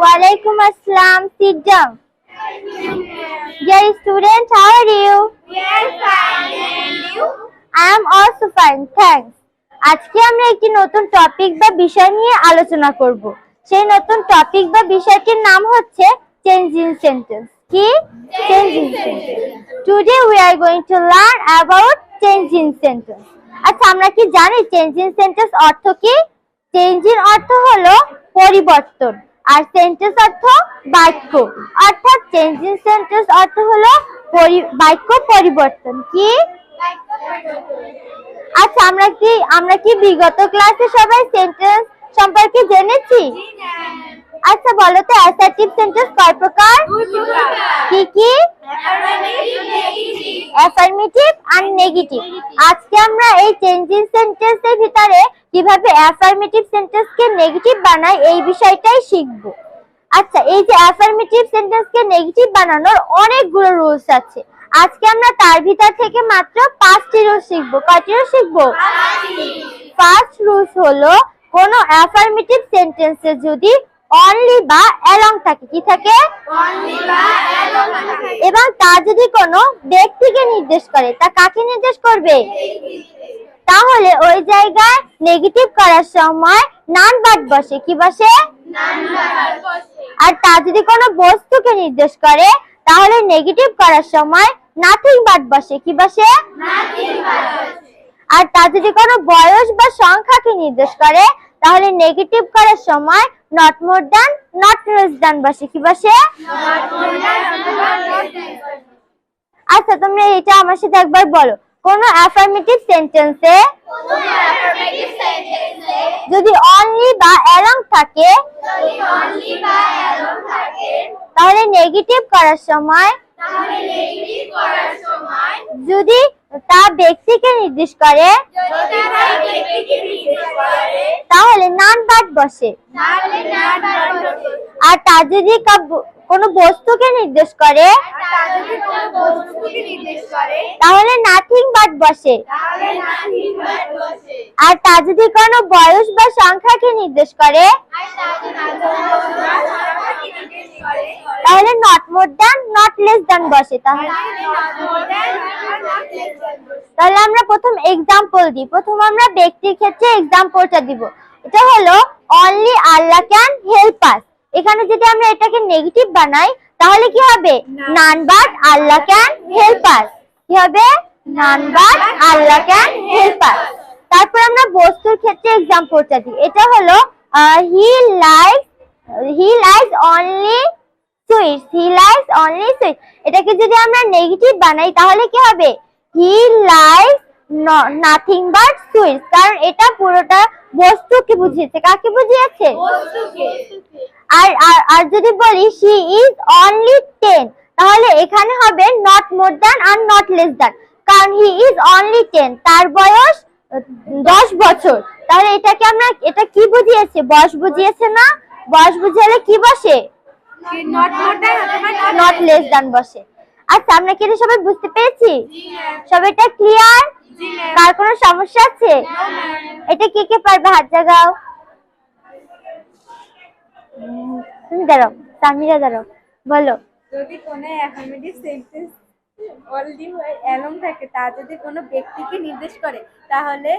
Walaikum assalam. Sit down. Dear student, how are you? Yes, fine. And you? I am also fine. Thanks. আজকে আমরা একটি নতুন topic বা বিষয় নিয়ে আলোচনা করব সেই নতুন টপিক বা বিষয়টির নাম হচ্ছে চেঞ্জ ইন সেন্টেন্স কি change in sentence today we are going to learn about change in sentence আচ্ছা আমরা কি জানি চেঞ্জ ইন সেন্টেন্স অর্থ কি চেঞ্জ ইন অর্থ হলো পরিবর্তন আর সেন্টেন্স অর্থ বাক্য। অর্থাৎ চেঞ্জিং সেন্টেন্স অর্থ হলো বাক্য পরিবর্তন। কি? আচ্ছা আমরা কি আমরা কি বিগত ক্লাসে সবাই সেন্টেন্স সম্পর্কে জেনেছি? আচ্ছা বলো তো অ্যাসার্টিভ সেন্টেন্স কয় প্রকার? কি কি? অ্যাফার্মেটিভ আর নেগেটিভ আজকে আমরা এই চেঞ্জিং সেন্টেন্সের ভিতরে কীভাবে অ্যাফার্মেটিভ সেন্টেন্সকে নেগেটিভ বানাই এই বিষয়টাই শিখব। আচ্ছা এই যে অ্যাফার্মেটিভ সেন্টেন্সকে নেগেটিভ বানানোর অনেকগুলো রুলস আছে। আজকে আমরা তার ভিতর থেকে মাত্র পাঁচটি রুলস শিখব। কয়টি রুলস শিখব? ফার্স্ট রুলস হলো কোনো অ্যাফার্মেটিভ সেন্টেন্সে যদি অনলি বা অ্যালং থাকে। কি থাকে? এবং তা যদি কোনো ব্যক্তিকে নির্দেশ করে তা কাকে নির্দেশ করবে? তাহলে ওই জায়গায় নেগেটিভ করার সময় নান বাদ বসে। কি বসে? আর তা যদি কোনো বস্তুকে নির্দেশ করে তাহলে নেগেটিভ করার সময় নাথিং বাদ বসে। কি বসে। আর তা যদি কোনো বয়স বা সংখ্যাকে নির্দেশ করে তাহলে নেগেটিভ করার সময় not more than not less than বসে। কি বসে? আচ্ছা তোমরা এটা আমার সাথে একবার বলো। কোন অ্যাফার্মেটিভ সেন্টেন্সে যদি অনলি বা অ্যালং থাকে, তাহলে নেগেটিভ করার সময়? যদি তা ব্যক্তিকে নির্দেশ করে। তাহলে নান বাদ বসে। আর তা যদি কোনো বস্তুকে নির্দেশ করে, তাহলে নাথিং বাদ বসে। আর তা যদি কোনো বয়স বা সংখ্যাকে নির্দেশ করে তাহলে not more than not less than বসে তাহলে। তাহলে আমরা প্রথম এক্সাম্পল দিই। প্রথম আমরা ব্যক্তির ক্ষেত্রে এক্সাম্পলটা দিব। এটা হলো only Allah can help us এখানে যদি আমরা এটাকে নেগেটিভ বানাই, তাহলে কি হবে? None but Allah can help us কি হবে? None but Allah can help us তারপর আমরা বস্তুর ক্ষেত্রে এক্সাম্পলটা দিই। এটা হলো he like he like only sweets he likes only sweet এটাকে যদি আমরা নেগেটিভ বানাই তাহলে কি হবে? He likes nothing but sweets কারণ এটা পুরোটা বস্তুকে বুঝিয়েছে। কাকে বুঝিয়েছে? আর আর- আর যদি বলি শি ইজ অনলি টেন তাহলে এখানে হবে নট মোর দ্যান আর নট লেস দ্যান কারণ হি ইজ অনলি টেন তার বয়স দশ বছর। তাহলে এটাকে আমরা এটা কি বুঝিয়েছে? বয়স বুঝিয়েছে না? বয়স বুঝালে কি বসে? নট লেস দ্যান বসে। আচ্ছা আমরা কি সবাই বুঝতে পেরেছি? সবাইটা ক্লিয়ার কার কোনো সমস্যা আছে? এটা কে কে পারবে? হাত জাগাও। তুমি দাঁড়াও সামিরা দাঁড়াও, বলো। যদি কোনো অ্যাফার্মেটিভ সেন্টেন্স অলরেডি অ্যালম থাকে, তা যদি কোনো ব্যক্তিকে নির্দেশ করে, তাহলে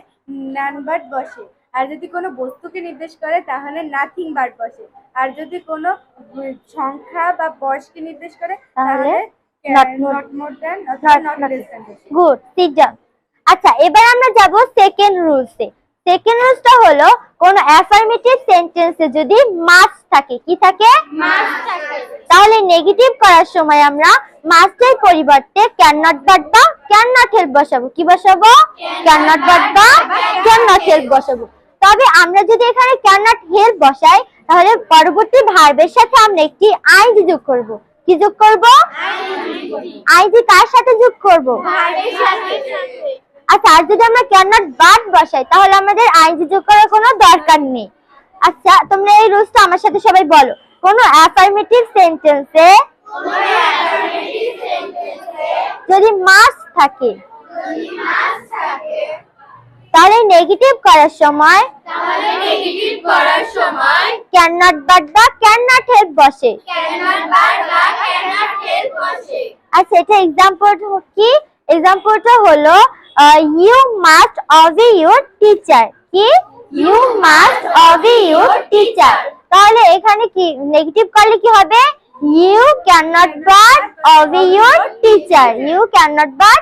নান বার্ড বসে। আর যদি কোনো বস্তুকে নির্দেশ করে তাহলে নাথিং বার বসে। আর যদি কোনো সংখ্যা বা বয়সকে নির্দেশ করে তাহলে গুড সিট ডাউন আচ্ছা এবার আমরা যাব সেকেন্ড রুলসে সেকেন্ড রুলসটা হলো কোন অ্যাফার্মেটিভ সেন্টেন্সে যদি মাস থাকে কি থাকে? তাহলে নেগেটিভ করার সময় আমরা মাস্টের পরিবর্তে ক্যান নট বাট বা ক্যান নট হেল্প বসাবো। কি বসাবো? ক্যান নট বাট বা ক্যান নট হেল্প বসাবো। তবে আমরা যদি এখানে ক্যান নট হেল্প বসাই, তাহলে পরবর্তী ভার্বের সাথে আমরা একটি আইনজি যোগ করব। কি যোগ করব? আইনজি কার সাথে যোগ করব? আচ্ছা আর যদি আমরা ক্যান নট বাট বসাই, তাহলে আমাদের আইনজি যোগ করার কোনো দরকার নেই। আচ্ছা তোমরা এই রুলসটা আমার সাথে সবাই বলো। কোনো অ্যাফার্মেটিভ সেন্টেন্সে যদি মাস থাকে তাহলে নেগেটিভ করার সময়? তাহলে নেগেটিভ করার সময় ক্যান নট বাট বা ক্যান নট হেল্প বসে আচ্ছা এটা এক্সাম্পল কি? এক্সাম্পলটা হলো you must obey your teacher কি? You must obey your teacher তাহলে এখানে কি নেগেটিভ করলে কি হবে? You can not but obey your teacher you can not but